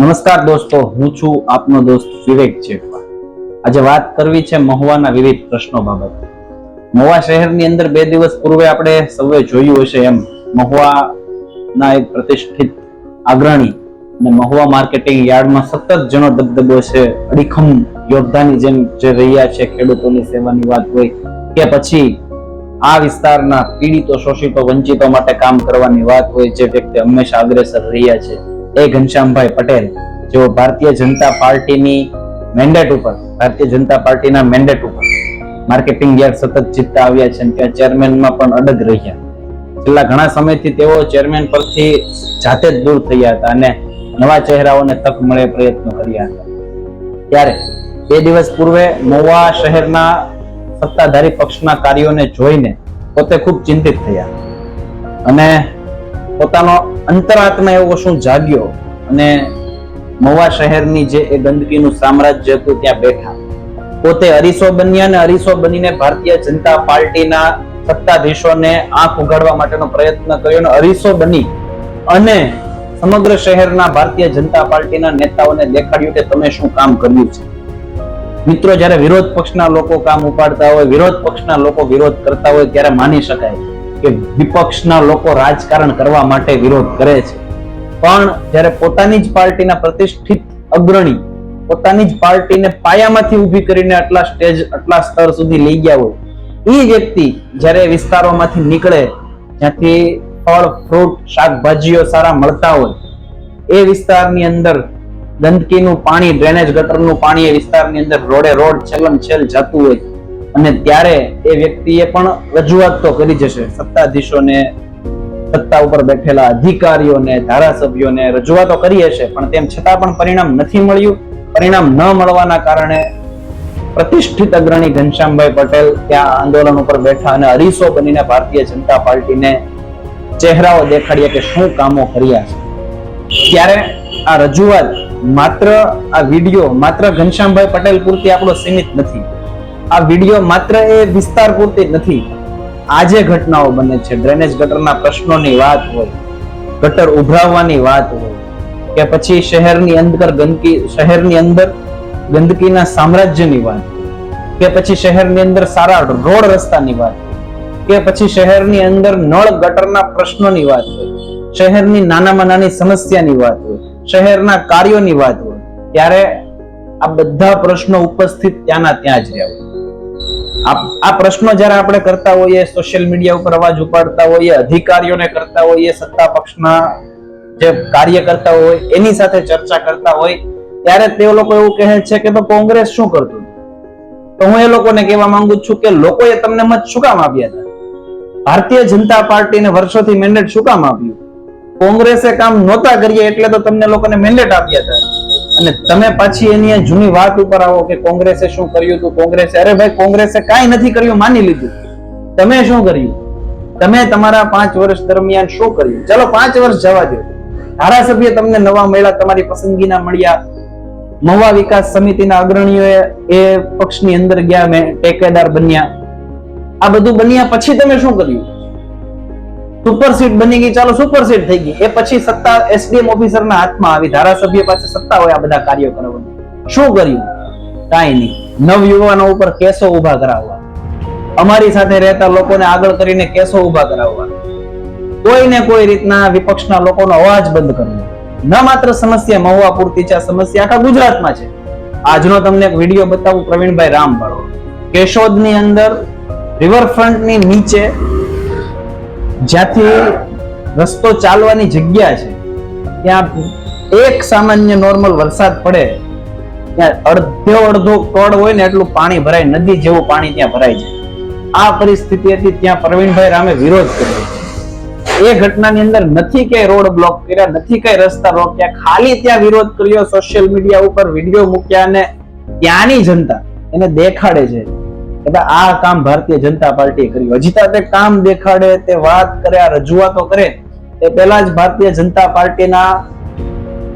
નમસ્કાર દોસ્તો, હું છું આપનો દોસ્ત વિવેક જેઠવા આજે વાત કરવી છે મહુવાના વિવિધ પ્રશ્નો બાબતે. મહુવા શહેરની અંદર બે દિવસ પૂર્વે આપણે સૌએ જોયું હશે એમ, મહુવાના એક પ્રતિષ્ઠિત અગ્રણી અને મહુવા માર્કેટિંગ યાર્ડમાં સતત જેનો દબદબો છે, અડીખમ યોદ્ધાની જેમ જે રહ્યા છે, ખેડૂતોની સેવાની વાત હોય કે પછી આ વિસ્તારના પીડિતો શોષિતો વંચિતો માટે કામ કરવાની વાત હોય જે વ્યક્તિ હંમેશા અગ્રેસર રહ્યા છે. એ ઘનશ્યામભાઈ પટેલ, જેઓ ભારતીય જનતા પાર્ટીની મેન્ડેટ ઉપર, ભારતીય જનતા પાર્ટીના મેન્ડેટ ઉપર માર્કેટિંગ યાર્ડ સતત જીતતા આવ્યા છે ત્યાં ચેરમેનમાં પણ અડગ રહ્યા. છેલ્લા ઘણા સમયથી તેઓ ચેરમેન પરથી જાતે જ દૂર થયા હતા અને નવા ચહેરાઓને તક મળે પ્રયત્નો કર્યા હતા. ત્યારે બે દિવસ પૂર્વે મોવા શહેરના સત્તાધારી પક્ષના કાર્યોને જોઈને પોતે ખૂબ ચિંતિત થયા. અને પોતાનો અંતરાત્મા એવો શું જાગ્યો અને મહુવા શહેરની જે એ ગંદકીનું સામ્રાજ્ય હતું ત્યાં બેઠા. પોતે અરીસો બન્યા અને અરીસો બનીને ભારતીય જનતા પાર્ટીના સત્તાધીશોને આંખ ઉગાડવા માટેનો પ્રયત્ન કર્યો અને અરીસો બની અને સમગ્ર શહેરના ભારતીય જનતા પાર્ટીના નેતાઓને દેખાડ્યું કે તમે શું કામ કર્યું છે. મિત્રો, જ્યારે વિરોધ પક્ષના લોકો કામ ઉપાડતા હોય, વિરોધ પક્ષના લોકો વિરોધ કરતા હોય ત્યારે માની શકાય. કે વિપક્ષના લોકો રાજકારણ કરવા માટે વિરોધ કરે છે. પણ જ્યારે પોતાની જ પાર્ટીના પ્રતિષ્ઠિત અગ્રણી પોતાની જ પાર્ટીને પાયામાંથી ઊભી કરીને આટલા સ્ટેજ, આટલા સ્તર સુધી લઈ ગયા હોય એ વ્યક્તિ જ્યારે વિસ્તારોમાંથી નીકળે, જ્યાંથી ફળ, ફ્રૂટ, શાકભાજીઓ સારા મળતા હોય, એ વિસ્તારની અંદર ગંદકીનું પાણી, ડ્રેનેજ ગટરનું પાણી એ વિસ્તારની અંદર રોડે રોડ છેલ્લમ છેલ જતું હોય. અને ત્યારે એ વ્યક્તિએ પણ રજૂઆત તો કરી જશે સત્તાધીશોને, સત્તા ઉપર બેઠેલા અધિકારીઓને, ધારાસભ્યોને રજૂઆતો કરી હશે, પણ તેમ છતાં પણ પરિણામ નથી મળ્યું. પરિણામ ન મળવાના કારણે પ્રતિષ્ઠિત અગ્રણી ઘનશ્યામભાઈ પટેલ ત્યાં આંદોલન ઉપર બેઠા અને અરીસો બનીને ભારતીય જનતા પાર્ટીને ચહેરાઓ દેખાડ્યા કે શું કામો કર્યા છે. ત્યારે આ રજૂઆત માત્ર આ વીડિયો માત્ર ઘનશ્યામભાઈ પટેલ પૂરતી આપણો સીમિત નથી. આ વીડિયો માત્ર એ વિસ્તાર પૂરતી નથી. આજે ઘટનાઓ બને છે. ડ્રેનેજ ગટરના પ્રશ્નોની વાત હોય, ગટર ઉભરાવવાની વાત હોય, કે પછી શહેરની અંદર ગંદકી, શહેરની અંદર ગંદકીના સામ્રાજ્યની વાત કે પછી શહેરની અંદર સારા રોડ રસ્તાની વાત કે પછી શહેરની અંદર નળ ગટરના પ્રશ્નોની વાત હોય, શહેરની નાનામાં નાની સમસ્યાની વાત હોય, શહેરના કાર્યોની વાત હોય, ત્યારે આ બધા પ્રશ્નો ઉપસ્થિત ત્યાંના ત્યાં જ રહ્યા આ પ્રશ્નો જ્યારે આપણે કરતા હોઈએ સોશિયલ મીડિયા ઉપર અવાજ ઉપાડતા હોઈએ, અધિકારીઓને કરતા હોઈએ, સત્તા પક્ષના જે કાર્ય હોય, એની સાથે ચર્ચા કરતા હોય, ત્યારે તે લોકો એવું કહે છે કે કોંગ્રેસ શું કરતું? તો હું એ લોકોને કહેવા માંગુ છું કે લોકોએ તમને મત શું કામ આપ્યા હતા? ભારતીય જનતા પાર્ટીને વર્ષોથી મેન્ડેટ શું કામ આપ્યું? કોંગ્રેસે કામ નહોતા કરીએ એટલે તો તમને લોકોને મેન્ડેટ આપ્યા હતા. અને તમે પાછી એની જૂની વાત ઉપર આવો કે કોંગ્રેસે શું કર્યું હતું, કોંગ્રેસે અરે ભાઈ, કોંગ્રેસે કાંઈ નથી કર્યું, માની લીધું. તમે શું કર્યું? તમે તમારા પાંચ વર્ષ દરમિયાન શું કર્યું? ચલો પાંચ વર્ષ જવા દો. ધારાસભ્ય તમને નવા મળ્યા, તમારી પસંદગીના મળ્યા. મહુવા વિકાસ સમિતિના અગ્રણીઓએ એ પક્ષની અંદર ગયા, મેં ટેકેદાર બન્યા. આ બધું બન્યા પછી તમે શું કર્યું? સુપરસીટ બની ગઈ, ચાલો સુપરસીટ થઈ ગઈ. એ પછી સત્તા એસડીએમ ઓફિસરના હાથમાં આવી, ધારાસભ્ય પાસે સત્તા હોય, આ બધા કાર્યો કરવાની. શું કર્યું? કાંઈ નહીં. નવયુવાનો ઉપર કેસો ઊભા કરાવવા. અમારી સાથે રહેતા લોકોને આગળ કરીને કેસો ઊભા કરાવવા. કોઈને કોઈ રીતના વિપક્ષના લોકોનો અવાજ બંધ કરવો. ન માત્ર સમસ્યા મહુવા પૂરતી છે સમસ્યા આખા ગુજરાતમાં છે. આજનો તમને એક વીડિયો બતાવું પ્રવીણભાઈ રામવાળો. કેશોદની અંદર રિવરફ્રન્ટની નીચે જ્યાંથી રસ્તો ચાલવાની જગ્યા છે, ત્યાં એક સામાન્ય નોર્મલ વરસાદ પડે, ત્યાં અડધો અડધો કડ હોય ને એટલું પાણી ભરાય, નદી જેવું પાણી ત્યાં ભરાય છે. આ પરિસ્થિતિ હતી ત્યાં પ્રવીણભાઈ રામે વિરોધ કર્યો. એ ઘટનાની અંદર નથી કઈ રોડ બ્લોક કર્યા, નથી કઈ રસ્તા રોક્યા ખાલી ત્યાં વિરોધ કર્યો સોશિયલ મીડિયા ઉપર વીડિયો મૂક્યા અને ત્યાંની જનતા એને દેખાડે છે. કે આ કામ ભારતીય જનતા પાર્ટીએ કર્યું. હજી તે કામ દેખાડે, તે વાત કરે, આ રજૂઆતો કરે એ પહેલા જ ભારતીય જનતા પાર્ટીના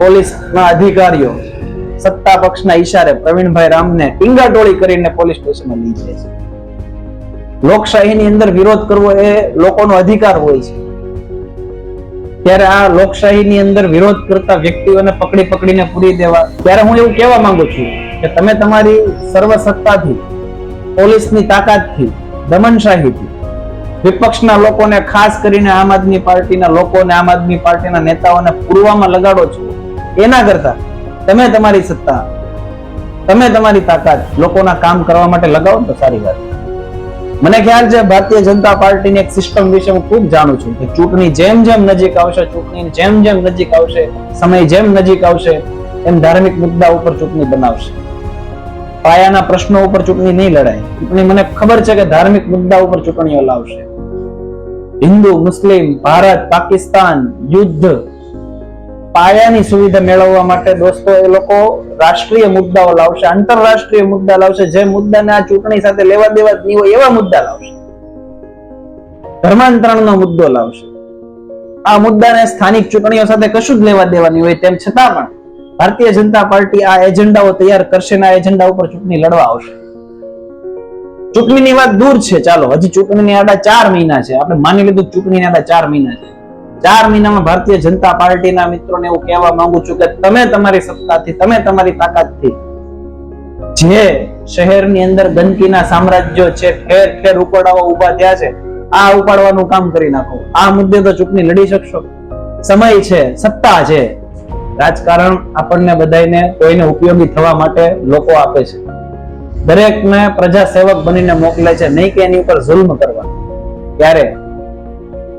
પોલીસના અધિકારીઓ, સત્તા પક્ષના ઈશારે પ્રવીણભાઈ રામને ટીંગાટોળી કરીને પોલીસ સ્ટેશને લઈ જાય છે. લોકશાહીની અંદર વિરોધ કરવો એ લોકોનો અધિકાર હોય છે. ત્યારે આ લોકશાહીની અંદર વિરોધ કરતા વ્યક્તિઓને પકડી પકડીને પૂરી દેવા. ત્યારે હું એવું કહેવા માંગુ છું કે તમે તમારી સર્વસત્તાથી પોલીસની તાકાતથી દમનશાહીથી વિપક્ષના લોકોને, ખાસ કરીને આમ આદમી પાર્ટીના લોકોને, આમ આદમી પાર્ટીના નેતાઓને પૂરવામાં લગાડો છો, એના કરતા તમે તમારી સત્તા, તમે તમારી તાકાત લોકોના કામ કરવા માટે લગાવો તો સારી વાત. મને ખ્યાલ છે, ભારતીય જનતા પાર્ટીની એક સિસ્ટમ વિશે હું ખૂબ જાણું છું કે ચૂંટણી જેમ જેમ નજીક આવશે ચૂંટણી જેમ જેમ નજીક આવશે, સમય જેમ નજીક આવશે, એમ ધાર્મિક મુદ્દા ઉપર ચૂંટણી બનાવશે. પાયાના પ્રશ્નો ઉપર ચૂંટણી નહીં લડાય. ચૂંટણી મને ખબર છે કે ધાર્મિક મુદ્દા ઉપર ચૂંટણીઓ લાવશે. હિન્દુ, મુસ્લિમ, ભારત, પાકિસ્તાન, યુદ્ધ, પાયાની સુવિધા મેળવવા માટે દોસ્તો, એ લોકો રાષ્ટ્રીય મુદ્દાઓ લાવશે, આંતરરાષ્ટ્રીય મુદ્દા લાવશે, જે મુદ્દાને આ ચૂંટણી સાથે લેવા દેવા જ નહીં હોય એવા મુદ્દા લાવશે. ધર્માંતરણનો મુદ્દો લાવશે. આ મુદ્દાને સ્થાનિક ચૂંટણીઓ સાથે કશું જ લેવા દેવાની હોય તેમ છતાં પણ ભારતીય જનતા પાર્ટી આ એજન્ડાઓ તૈયાર કરશે ને આ એજન્ડા ઉપર ચૂંટણી લડવા આવશે. ચૂંટણીની વાત દૂર છે, ચાલો. હજી ચૂંટણીની આડા ચાર મહિના છે. આપણે માની લીધું ચૂંટણીની આડા ચાર મહિના છે. ચાર મહિનામાં ભારતીય જનતા પાર્ટીના મિત્રોને એવું કહેવા માંગુ છું કે તમે તમારી સત્તાથી, તમે તમારી તાકાતથી જે શહેરની અંદર ગંદકીના સામ્રાજ્યો છે, ઠેર ઠેર ઉપાડાઓ ઊભા થયા છે, આ ઉપાડવાનું કામ કરી નાખો. આ મુદ્દે તો ચૂંટણી લડી શકશો. સમય છે, સત્તા છે. રાજકારણ આપણને બધાને કોઈને ઉપયોગી થવા માટે લોકો આપે છે. દરેકને પ્રજા સેવક બનીને મોકલે છે, નહીં કે એની ઉપર જુલ્મ કરવા ત્યારે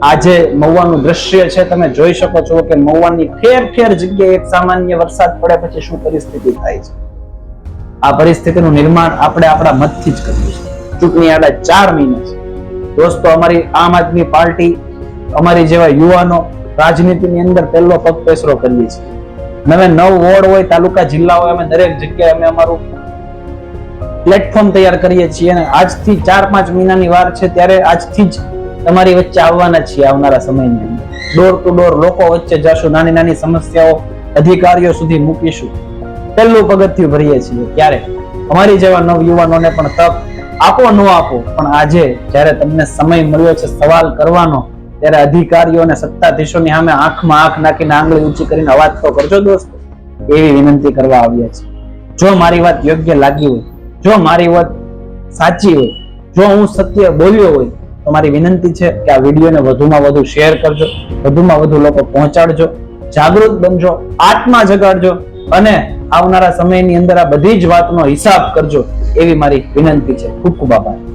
આજે મહુવાનું દ્રશ્ય છે, તમે જોઈ શકો છો કે મહુવાની ઠેર ઠેર જગ્યાએ એક સામાન્ય વરસાદ પડે પછી શું પરિસ્થિતિ થાય છે. આ પરિસ્થિતિનું નિર્માણ આપણે આપણા મતથી જ કર્યું છે ચૂંટણી આડા ચાર મહિના છે. દોસ્તો, અમારી આમ આદમી પાર્ટી, અમારી જેવા યુવાનો રાજનીતિની અંદર પહેલો પગ પેસરો કરીએ છીએ. અમે નવ વોર્ડ હોય, તાલુકા, જિલ્લા હોય, અમે દરેક જગ્યાએ અમે અમારું પ્લેટફોર્મ તૈયાર કરીએ છીએ અને આજથી ચાર પાંચ મહિનાની વાર છે ત્યારે આજથી જ તમારી વચ્ચે આવવાના છીએ આવનારા સમયની અંદર. ડોર ટુ ડોર લોકો વચ્ચે જશું, નાની નાની સમસ્યાઓ અધિકારીઓ સુધી મૂકીશું. પહેલું પગથિયું ભરીએ છીએ ત્યારે અમારી જેવા નવ યુવાનોને પણ તક આપો, ન આપો, પણ આજે જ્યારે તમને સમય મળ્યો છે સવાલ કરવાનો ત્યારે અધિકારીઓ અને સત્તાધીશોની સામે આંખમાં આંખ નાખીને આંગળી ઊંચી કરીને અવાજ તો કરજો દોસ્તો, એવી વિનંતી કરવા આવ્યા છે જો મારી વાત યોગ્ય લાગી હોય, જો મારી વાત સાચી હોય, જો હું સત્ય બોલ્યો હોય, તો મારી વિનંતી છે કે આ વિડીયોને વધુમાં વધુ શેર કરજો, વધુમાં વધુ લોકો પહોંચાડજો, જાગૃત બનજો, આત્મા જગાડજો અને આવનારા સમયની અંદર આ બધી જ વાતનો હિસાબ કરજો, એવી મારી વિનંતી છે. ખૂબ ખૂબ આભાર.